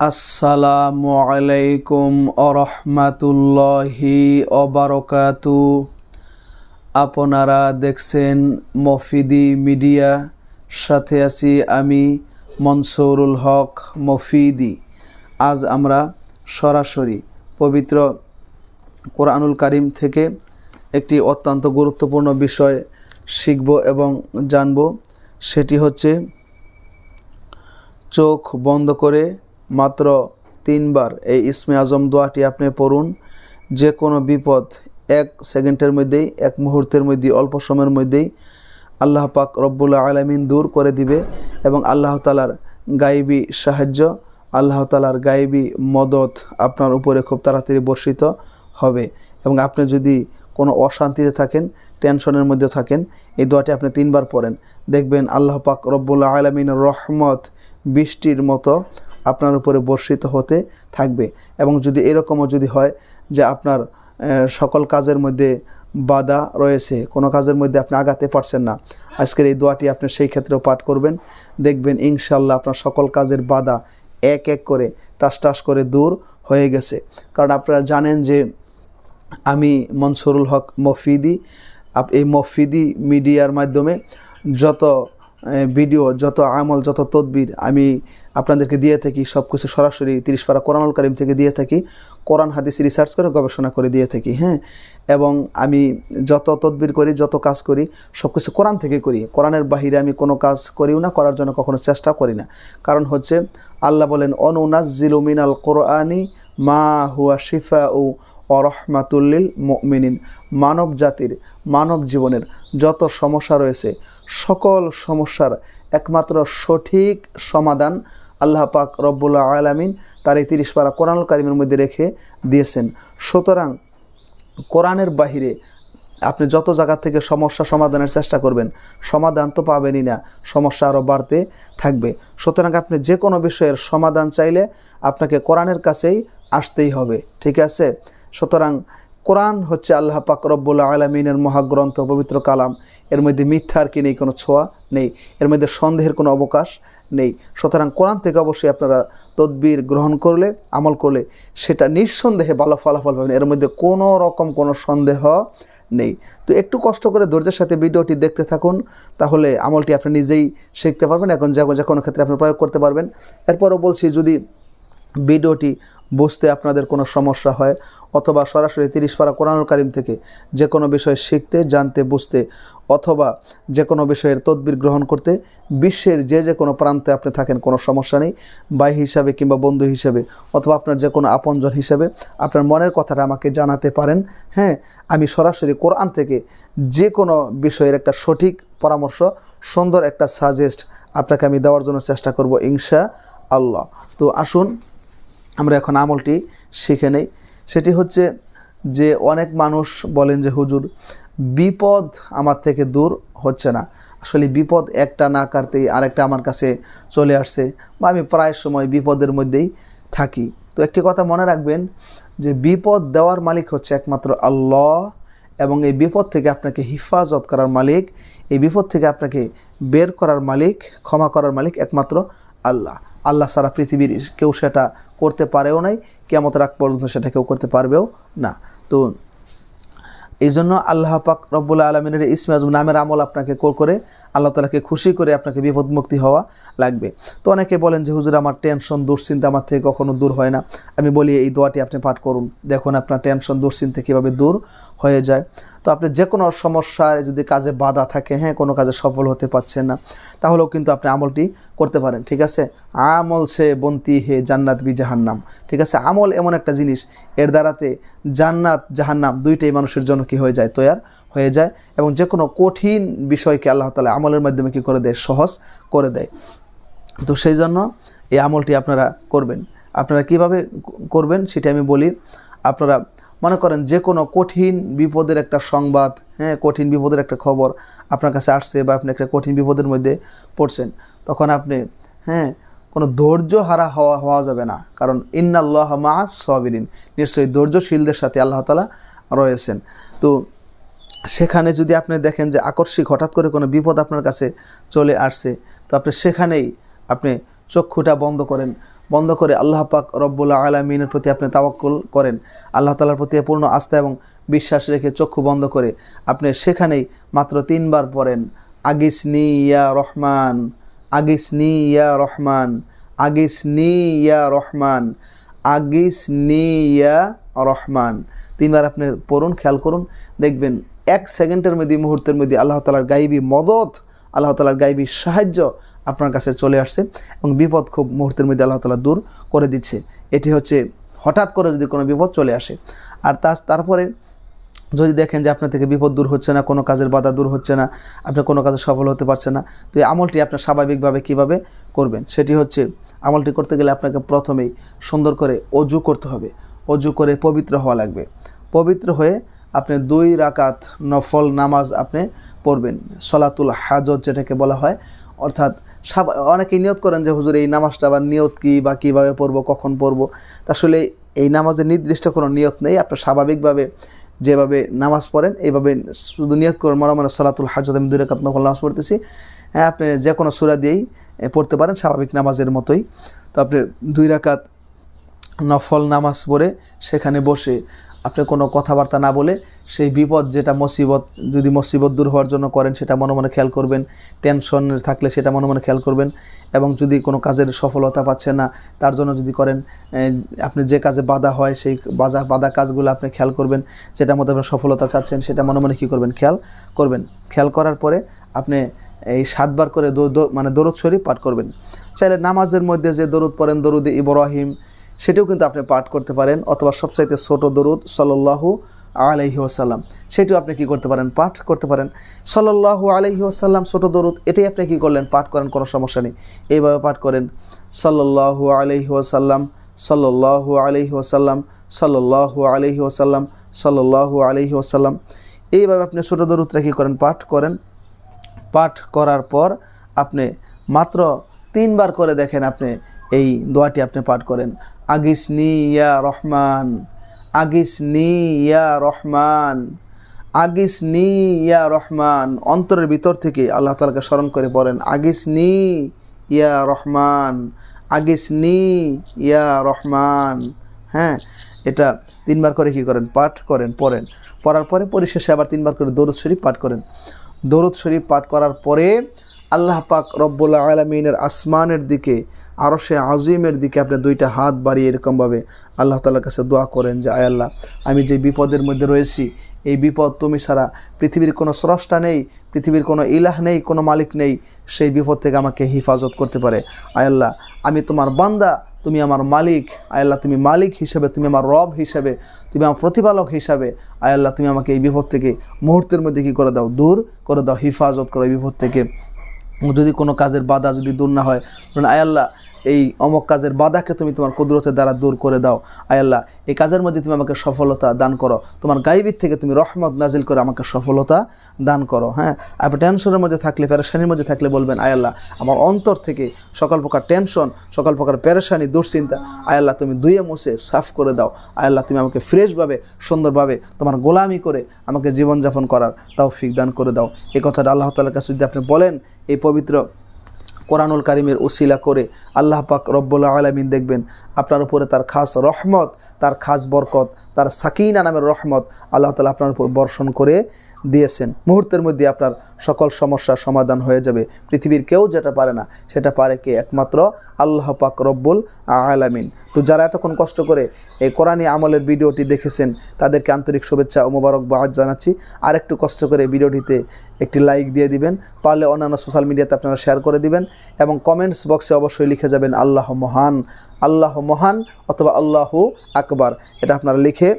আসসালামু আলাইকুম আরহামাতুল্লাহি অবারকাতু আপনারা দেখছেন মফিদি মিডিয়া, সাথে আছি আমি মনসুরুল হক মফিদি। আজ আমরা সরাসরি পবিত্র কোরআনুল কারিম থেকে একটি অত্যন্ত গুরুত্বপূর্ণ বিষয় শিখব এবং জানব। সেটি হচ্ছে চোখ বন্ধ করে মাত্র তিনবার এই ইসমে আজম দোয়াটি আপনি পড়ুন। যে কোনো বিপদ এক সেকেন্ডের মধ্যেই, এক মুহূর্তের মধ্যেই, অল্প সময়ের মধ্যেই আল্লাহ পাক রব্বুল্লা আলমিন দূর করে দিবে এবং আল্লাহ তালার গাইবী সাহায্য, আল্লাহ তালার গাইবী মদত আপনার উপরে খুব তাড়াতাড়ি বর্ষিত হবে। এবং আপনি যদি কোনো অশান্তিতে থাকেন, টেনশনের মধ্যে থাকেন, এই দোয়াটি আপনি তিনবার পড়েন। দেখবেন আল্লাহ পাক রব্বুল্লা আলমিন রহমত বৃষ্টির মতো আপনার উপরে বর্ষিত হতে থাকবে। এবং যদি এরকমও যদি হয় যে আপনার সকল কাজের মধ্যে বাধা রয়েছে, কোনো কাজের মধ্যে আপনি আগাতে পারছেন না, আজকের এই দোয়াটি আপনি সেই ক্ষেত্রেও পাঠ করবেন। দেখবেন ইনশাল্লাহ আপনার সকল কাজের বাধা এক এক করে, টাস টাস করে দূর হয়ে গেছে। কারণ আপনারা জানেন যে আমি মনসুরুল হক মফিদি এই মফিদি মিডিয়ার মাধ্যমে যত ভিডিও, যত আমল, যত তদবির আমি আপনাদেরকে দিয়ে থাকি সব কিছু সরাসরি তিরিশ পারা কোরআনুল কারিম থেকে দিয়ে থাকি, কোরআন, হাদিস রিসার্চ করে, গবেষণা করে দিয়ে থাকি হ্যাঁ? এবং আমি যত তদবির করি, যত কাজ করি সব কিছু কোরআন থেকে করি। কোরআনের বাহিরে আমি কোনো কাজ করিও না, করার জন্য কখনো চেষ্টা করি না। কারণ হচ্ছে, আল্লাহ বলেন অনুনাজিলু মিনাল কোরআনি মা হুয়া শিফা ও অরহমাতুল্লিল মিনিন মানব জাতির, মানব জীবনের যত সমস্যা রয়েছে, সকল সমস্যার একমাত্র সঠিক সমাধান আল্লাহ পাক রব্বুল্লা আলামিন তার এই তিরিশ পারা কোরআনুল কারিমের মধ্যে রেখে দিয়েছেন। সুতরাং কোরআনের বাহিরে আপনি যত জায়গা থেকে সমস্যা সমাধানের চেষ্টা করবেন, সমাধান তো পাবেনই না, সমস্যা আরও বাড়তে থাকবে। সুতরাং আপনি যে কোনো বিষয়ের সমাধান চাইলে আপনাকে কোরআনের কাছেই আসতেই হবে, ঠিক আছে? সুতরাং কোরআন হচ্ছে আল্লাহ পাক রব্বুল আলমিনের মহাগ্রন্থ, পবিত্র কালাম। এর মধ্যে মিথ্যার কি নেই, কোনো ছোঁয়া নেই। এর মধ্যে সন্দেহের কোনো অবকাশ নেই। সুতরাং কোরআন থেকে অবশ্যই আপনারা তদবির গ্রহণ করলে, আমল করলে সেটা নিঃসন্দেহে ভালো ফলাফল পাবেন। এর মধ্যে কোনো রকম কোনো সন্দেহ নেই। তো একটু কষ্ট করে ধৈর্যের সাথে ভিডিওটি দেখতে থাকুন, তাহলে আমলটি আপনি নিজেই শিখতে পারবেন। এখন যে কোনো ক্ষেত্রে আপনি প্রয়োগ করতে পারবেন। এরপরও বলছি, যদি ভিডিওটি বুঝতে আপনাদের কোনো সমস্যা হয় অথবা সরাসরি তিরিশ পারা কোরআনুল কারিম থেকে যে কোনো বিষয় শিখতে, জানতে, বুঝতে অথবা যে কোনো বিষয়ের তদবির গ্রহণ করতে বিশ্বের যে যে কোনো প্রান্তে আপনি থাকেন কোনো সমস্যা নেই। ভাই হিসাবে কিংবা বন্ধু হিসাবে অথবা আপনার যে কোনো আপনজন হিসাবে আপনার মনের কথাটা আমাকে জানাতে পারেন। হ্যাঁ আমি সরাসরি কোরআন থেকে যে কোনো বিষয়ের একটা সঠিক পরামর্শ, সুন্দর একটা সাজেস্ট আপনাকে আমি দেওয়ার জন্য চেষ্টা করব ইনশা আল্লাহ তো আসুন আমরা এখন আমলটি শিখে নেই। সেটি হচ্ছে যে অনেক মানুষ বলেন যে, হুজুর, বিপদ আমার থেকে দূর হচ্ছে না। আসলে বিপদ একটা না কাটতেই আরেকটা আমার কাছে চলে আসছে বা আমি প্রায় সময় বিপদের মধ্যেই থাকি। তো একটি কথা মনে রাখবেন যে, বিপদ দেওয়ার মালিক হচ্ছে একমাত্র আল্লাহ এবং এই বিপদ থেকে আপনাকে হিফাজত করার মালিক, এই বিপদ থেকে আপনাকে বের করার মালিক, ক্ষমা করার মালিক একমাত্র আল্লাহ। আল্লাহ সারা পৃথিবীর কেউ সেটা করতে পারেও নাই কেমন রাগ পর্যন্ত সেটা কেউ করতে পারবেও না। তো এই জন্য আল্লাহ পাক রব্বুল্লা আলমিনের ইসমে আজম নামের আমল আপনাকে কর করে আল্লাহ তালাকে খুশি করে আপনাকে বিপদ মুক্তি হওয়া লাগবে। তো অনেকে বলেন যে, হুজুর, আমার টেনশন, দুশ্চিন্তা আমার থেকে কখনো দূর হয় না। আমি বলি, এই দোয়াটি আপনি পাঠ করুন। দেখুন, আপনার টেনশন, দুশ্চিন্তা কীভাবে দূর হয়ে যায়। তো আপনি যে কোনো সমস্যায় যদি কাজে বাধা থাকে হ্যাঁ কোনো কাজে সফল হতে পারছেন না, তাহলেও কিন্তু আপনি আমলটি করতে পারেন, ঠিক আছে? আমল সে বন্তি হে জান্নাত বি জাহান্নাম, ঠিক আছে? আমল এমন একটা জিনিস, এর দ্বারাতে জান্নাত, জাহান্নাম দুইটাই মানুষের জন্য কি হয়ে যায়? তৈয়ার হয়ে যায় এবং যে কোনো কঠিন বিষয়কে আল্লাহ তালা আমলের মাধ্যমে কি করে দেয়? সহজ করে দেয়। তো সেই জন্য এই আমলটি আপনারা করবেন। আপনারা কীভাবে করবেন সেটা আমি বলি। আপনারা মনে করেন যে কোনো কঠিন বিপদের একটা সংবাদ হ্যাঁ কঠিন বিপদের একটা খবর আপনার কাছে আসছে বা আপনি একটা কঠিন বিপদের মধ্যে পড়ছেন, তখন আপনি হ্যাঁ কোনো ধৈর্য হারা হওয়া হওয়া যাবে না। কারণ ইন্নাল্লাহ মা সবিরিন, নিশ্চয়ই ধৈর্যশীলদের সাথে আল্লাহ তালা রয়েছেন। তো সেখানে যদি আপনি দেখেন যে আকস্মিক হঠাৎ করে কোনো বিপদ আপনার কাছে চলে আসছে, তো আপনি সেখানেই আপনি চক্ষুটা বন্ধ করেন। বন্ধ করে আল্লাহ পাক রব্বুল্লা আলমিনের প্রতি আপনি তাওয়াক্কুল করেন। আল্লাহ তালার প্রতি পূর্ণ আস্থা এবং বিশ্বাস রেখে চক্ষু বন্ধ করে আপনি সেখানেই মাত্র তিনবার পড়েন, আগিস নি ইয়া রহমান, আগিস নি ইয়া রহমান, আগিস নি ইয়া রহমান আগিসনি ইয়া রহমান। তিনবার আপনি পড়ুন, খেয়াল করুন, দেখবেন এক সেকেন্ডের মধ্যে, মুহূর্তের মধ্যে আল্লাহ তালার গাইবী মদত আল্লাহ তালার গাইবী সাহায্য আপনার কাছে চলে আসছে এবং বিপদ খুব মুহূর্তের মধ্যে আল্লাহ তালা দূর করে দিচ্ছে। এটি হচ্ছে হঠাৎ করে যদি কোনো বিপদ চলে আসে। আর তা তারপরে যদি দেখেন যে আপনার থেকে বিপদ দূর হচ্ছে না, কোনো কাজের বাধা দূর হচ্ছে না, আপনি কোনো কাজে সফল হতে পারছেন না, তো এই আমলটি আপনার স্বাভাবিকভাবে কীভাবে করবেন? সেটি হচ্ছে আমলটি করতে গেলে আপনাকে প্রথমেই সুন্দর করে অজু করতে হবে। অজু করে পবিত্র হওয়া লাগবে। পবিত্র হয়ে আপনি দুই রাকাত নফল নামাজ আপনি পড়বেন। সলাতুল হাজত যেটাকে বলা হয়। অর্থাৎ সাব অনেকেই নিয়ত করেন যে, হুজুর, এই নামাজটা আবার নিয়ত কী বা কীভাবে পড়ব, কখন পড়ব? আসলে এই নামাজের নির্দিষ্ট কোনো নিয়ত নেই। আপনার স্বাভাবিকভাবে যেভাবে নামাজ পড়েন, এইভাবে শুধু নিয়ত করেন। মনে মনে সলাতুল হাজত, আমি দুই রাকাত নফল নামাজ পড়তেছি। হ্যাঁ আপনি যে কোনো সুরা দিয়েই পড়তে পারেন স্বাভাবিক নামাজের মতোই। তো আপনি দুই রাকাত নফল নামাজ পড়ে সেখানে বসে আপনি কোনো কথাবার্তা না বলে সেই বিপদ যেটা মুসিবত, যদি মুসিবত দূর হওয়ার জন্য করেন সেটা মনে মনে খেয়াল করবেন, টেনশন থাকলে সেটা মনে মনে খেয়াল করবেন এবং যদি কোনো কাজের সফলতা পাচ্ছেন না, তার জন্য যদি করেন আপনি যে কাজে বাধা হয় সেই বাধা বাধা কাজগুলো আপনি খেয়াল করবেন যেটার মধ্যে আপনি সফলতা চাচ্ছেন সেটা মনে মনে কী করবেন? খেয়াল করবেন। খেয়াল করার পরে আপনি এই সাতবার করে মানে দরুদ শরীফ পাঠ করবেন। চাইলে নামাজের মধ্যে যে দরুদ পড়েন, দরুদ ইব্রাহিম সেটাও কিন্তু আপনি পাঠ করতে পারেন অথবা সবচাইতে ছোট দরুদ সল্লাহু আলাইহি ওসাল্লাম সেটিও আপনি কি করতে পারেন? পাঠ করতে পারেন। সল্লাহু আলাইহি ওসাল্লাম ছোট দরুদ, এটাই আপনি কি করলেন? পাঠ করেন, কোনো সমস্যা নেই। এইভাবে পাঠ করেন। সল্লাহু আলাইহি ওসাল্লাম সল্লাহু আলাইহি ওসাল্লাম সল্লাহু আলাইহি ওসাল্লাম সল্লাহু আলাইহি ওসাল্লাম এইভাবে আপনি ছোট দরুদটা কী করেন? পাঠ করেন। পাঠ করার পর আপনি মাত্র তিনবার করে দেখেন আপনি এই দোয়াটি আপনি পাঠ করেন। আগিসনি ইয়া রহমান, আগিসনি ইয়া রহমান, আগিসনি ইয়া রহমান। অন্তরের ভিতর থেকে আল্লাহ তালাকে স্মরণ করে পড়েন আগিসনি ইয়া রহমান, আগিসনি ইয়া রহমান। হ্যাঁ এটা তিনবার করে কি করেন? পাঠ করেন, পড়েন। পড়ার পরে পরিশেষে আবার তিনবার করে দরুদ শরীফ পাঠ করেন। দরুদ শরীফ পাঠ করার পরে আল্লাহ পাক রব্বুল্লা আলমিনের আসমানের দিকে আরও সে আজিমের দিকে আপনি দুইটা হাত বাড়িয়ে এরকমভাবে আল্লাহ তালার কাছে দোয়া করেন যে, আয় আল্লাহ, আমি যে বিপদের মধ্যে রয়েছি, এই বিপদ তুমি ছাড়া পৃথিবীর কোনো স্রষ্টা নেই, পৃথিবীর কোনো ইলাহ নেই, কোনো মালিক নেই, সেই বিপদ থেকে আমাকে হিফাজত করতে পারে। আয় আল্লাহ, আমি তোমার বান্দা, তুমি আমার মালিক। আয় আল্লাহ, তুমি মালিক হিসেবে, তুমি আমার রব হিসেবে, তুমি আমার প্রতিপালক হিসাবে। আয় আল্লাহ, তুমি আমাকে এই বিপদ থেকে মুহূর্তের মধ্যে কী করে দাও? দূর করে দাও, হিফাজত করো এই বিপদ থেকে। যদি কোনো কাজের বাধা যদি দূর না হয় আয় আল্লাহ এই অমক কাজের বাধাকে তুমি তোমার কুদরতের দ্বারা দূর করে দাও। আয় আল্লাহ, এই কাজের মধ্যে তুমি আমাকে সফলতা দান করো। তোমার গাইবির থেকে তুমি রহমত নাজিল করে আমাকে সফলতা দান করো হ্যাঁ? আপনি টেনশনের মধ্যে থাকলে প্যারেশানির মধ্যে থাকলে বলবেন, আয় আল্লাহ, আমার অন্তর থেকে সকল প্রকার টেনশন সকল প্রকার প্যারেশানি দুশ্চিন্তা, আয় আল্লাহ, তুমি দুইয়ে মুছে সাফ করে দাও। আয় আল্লাহ, তুমি আমাকে ফ্রেশভাবে, সুন্দরভাবে তোমার গোলামি করে আমাকে জীবনযাপন করার তাও ফিক দান করে দাও। এ কথাটা আল্লাহ তালার কাছে যদি আপনি বলেন, এই পবিত্র কোরআনুল কারিমের ওসিলা করে আল্লাহ পাক রব্বুল্লা আলমিন দেখবেন আপনার উপরে তার খাস রহমত, তার খাস বরকত, তার সাকিনা নামের রহমত আল্লাহ তালা আপনার উপর বর্ষণ করে দিয়েছেন। মুহূর্তের মধ্যে আপনার সকল সমস্যার সমাধান হয়ে যাবে। পৃথিবীর কেউ যেটা পারে না, সেটা পারে কে? একমাত্র আল্লাহ পাক রব্বুল আলামিন। তো যারা এতক্ষণ কষ্ট করে এই কোরআনী আমলের ভিডিওটি দেখেছেন, তাদেরকে আন্তরিক শুভেচ্ছা ও মোবারকবাদ জানাচ্ছি। আর একটু কষ্ট করে ভিডিওটিতে একটি লাইক দিয়ে দিবেন, পারলে অন্যান্য সোশ্যাল মিডিয়াতে আপনারা শেয়ার করে দিবেন এবং কমেন্টস বক্সে অবশ্যই লিখে যাবেন, আল্লাহ মহান আল্লাহ মহান অথবা আল্লাহু আকবার। এটা আপনারা লিখে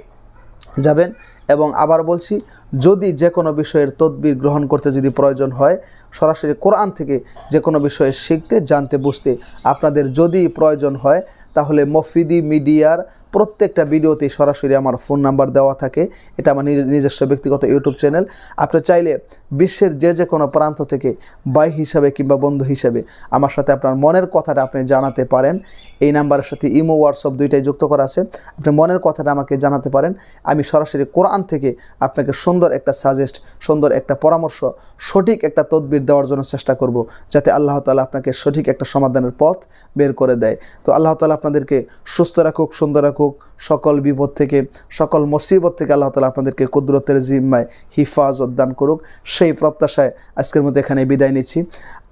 যাবেন। এবং আবার বলছি, যদি যে কোনো বিষয়ের তদবির গ্রহণ করতে যদি প্রয়োজন হয়, সরাসরি কোরআন থেকে যে কোনো বিষয়ে শিখতে, জানতে, বুঝতে আপনাদের যদি প্রয়োজন হয় তাহলে মফিদি মিডিয়ার প্রত্যেকটা ভিডিওতেই সরাসরি আমার ফোন নাম্বার দেওয়া থাকে। এটা আমার নিজ- নিজস্ব ব্যক্তিগত ইউটিউব চ্যানেল। আপনি চাইলে বিশ্বের যে যে কোনো প্রান্ত থেকে ভাই হিসাবে কিংবা বন্ধু হিসাবে আমার সাথে আপনার মনের কথাটা আপনি জানাতে পারেন। এই নাম্বারের সাথে ইমো, হোয়াটসঅ্যাপ দুইটাই যুক্ত করা আছে। আপনি মনের কথাটা আমাকে জানাতে পারেন। আমি সরাসরি কোরআন থেকে আপনাকে সুন্দর একটা সাজেস্ট সুন্দর একটা পরামর্শ, সঠিক একটা তদবির দেওয়ার জন্য চেষ্টা করব। যাতে আল্লাহ তালা আপনাকে সঠিক একটা সমাধানের পথ বের করে দেয়। তো আল্লাহ তালা আপনাদেরকে সুস্থ রাখুক, সুন্দর রাখুক। সকল বিপদ থেকে, সকল মুসিবত থেকে আল্লাহ তালা আপনাদেরকে কুদরতের জিম্মায় হিফাজত দান করুক। সেই প্রত্যাশায় আজকের মধ্যে এখানে বিদায় নিচ্ছি।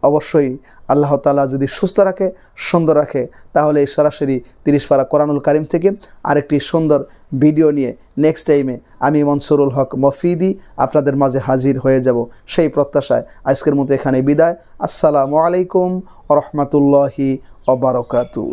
অবশ্যই আল্লাহ তালা যদি সুস্থ রাখে, সুন্দর রাখে, তাহলে এই সরাসরি তিরিশ পারা কোরআনুল কারিম থেকে আরেকটি সুন্দর ভিডিও নিয়ে নেক্সট টাইমে আমি মনসুরুল হক মফিদি আপনাদের মাঝে হাজির হয়ে যাব। সেই প্রত্যাশায় আজকের মতো এখানে বিদায়। আসসালামু আলাইকুম রহমতুল্লাহি অবরকাতু